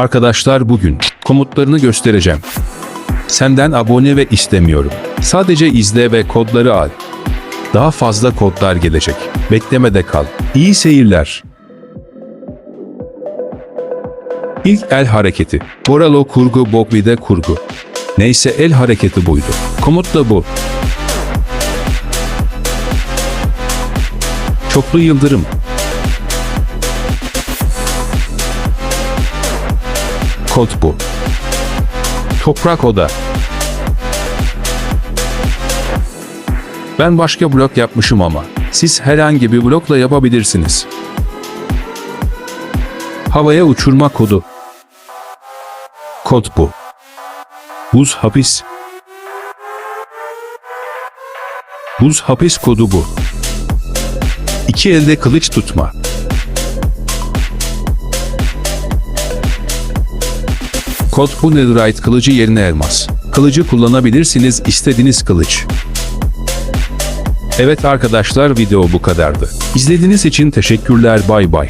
Arkadaşlar bugün komutlarını göstereceğim. Senden abone ve istemiyorum. Sadece izle ve kodları al. Daha fazla kodlar gelecek. Beklemede kal. İyi seyirler. İlk el hareketi. Boralo kurgu Bogvide kurgu. Neyse el hareketi buydu. Komut da bu. Çoklu yıldırım. Kod bu. Toprak oda. Ben başka blok yapmışım ama siz herhangi bir blokla yapabilirsiniz. Havaya uçurma kodu. Kod bu. Buz hapis. Buz hapis kodu bu. İki elde kılıç tutma. Kod bu netherite kılıcı yerine elmas. Kılıcı kullanabilirsiniz istediğiniz kılıç. Evet arkadaşlar video bu kadardı. İzlediğiniz için teşekkürler bay bay.